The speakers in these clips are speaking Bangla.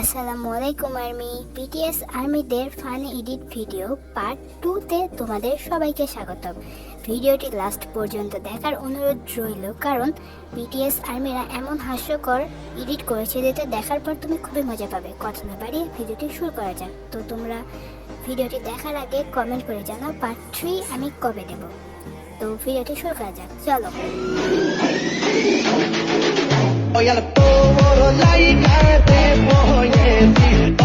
আসসালামু আলাইকুম আর্মি। বিটিএস আর্মিদের ফান এডিট ভিডিও পার্ট টুতে তোমাদের সবাইকে স্বাগতম। ভিডিওটি লাস্ট পর্যন্ত দেখার অনুরোধ রইল কারণ বিটিএস আর্মিরা এমন হাস্যকর এডিট করেছে যেটা দেখার পর তুমি খুবই মজা পাবে। কথা না বাড়িয়ে ভিডিওটি শুরু করা যাক। তো তোমরা ভিডিওটি দেখার আগে কমেন্ট করে জানাও পার্ট থ্রি আমি কবে দেব। তো ভিডিওটি শুরু করা যাক। চলো। Voy al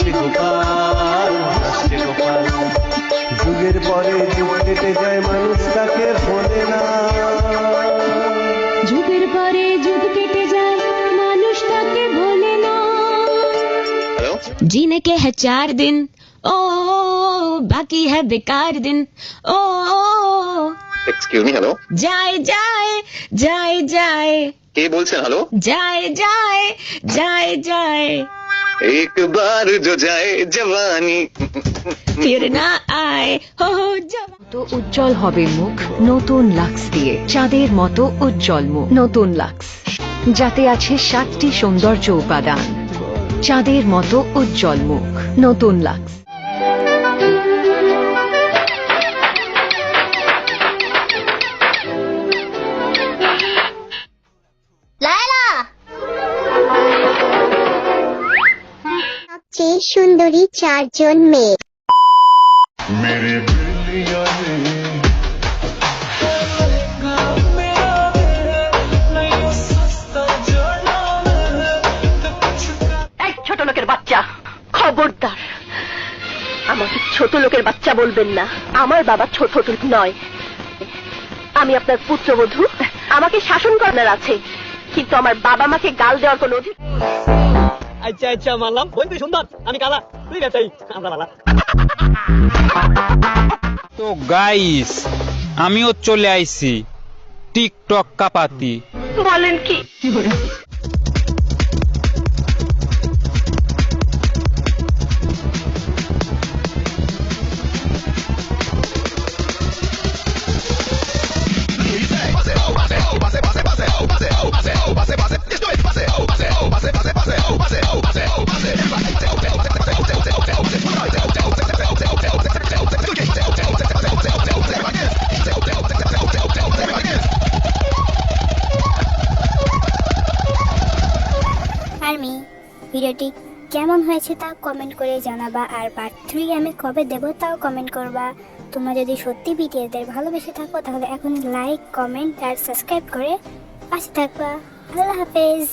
গোপাল আসছে গোপাল যুগের পরে যুগ কেটে যায় মানুষ তাকে ভোলে না যুগের পরে যুগ কেটে যায় মানুষ তাকে ভোলে না जीने के है चार दिन ओ बाकी है बेकार दिन ओ এক্সকিউজ মি হ্যালো जाए जाए जाए जाए কে বলছেন হ্যালো जाए जाए जाए जाए একবার जो जाए जवानी फिर ना आए हो हो जब তো উজ্জ্বল হবে মুখ নতুন লাক্স দিয়ে চাঁদের মতো উজ্জ্বল মুখ নতুন লাক্স যাতে আছে সাতটি সৌন্দর্য উপাদান চাঁদের মতো উজ্জ্বল মুখ নতুন লাক্স সবচেয়ে সুন্দরী চারজন মেয়ে। এই ছোট লোকের বাচ্চা খবরদার। আমাকে ছোট লোকের বাচ্চা বলবেন না। আমার বাবা ছোট লোক নয়। আমি আপনার পুত্রবধূ। আমাকে শাসন করার আছে। কিন্তু আমার বাবা মাকে গাল দেওয়ার কোনো অধিকার আচ্ছা আচ্ছা মানলাম। বোন তুই সুন্দর। আমি কালা। তুই ব্যবসায়ী আমরা বালা। তো গাইস আমিও চলে আইছি। টিকটক কাপাতি। বলেন কি? আর্মি ভিডিওটি কেমন হয়েছে তা কমেন্ট করে জানাবা। আর পার্ট থ্রি আমি কবে দেবো তাও কমেন্ট করবা। তোমরা যদি সত্যি বিটিএসদের ভালোবেসে থাকো, তাহলে এখন লাইক কমেন্ট আর সাবস্ক্রাইব করে পাশে থাকবা। আল্লাহ হাফেজ।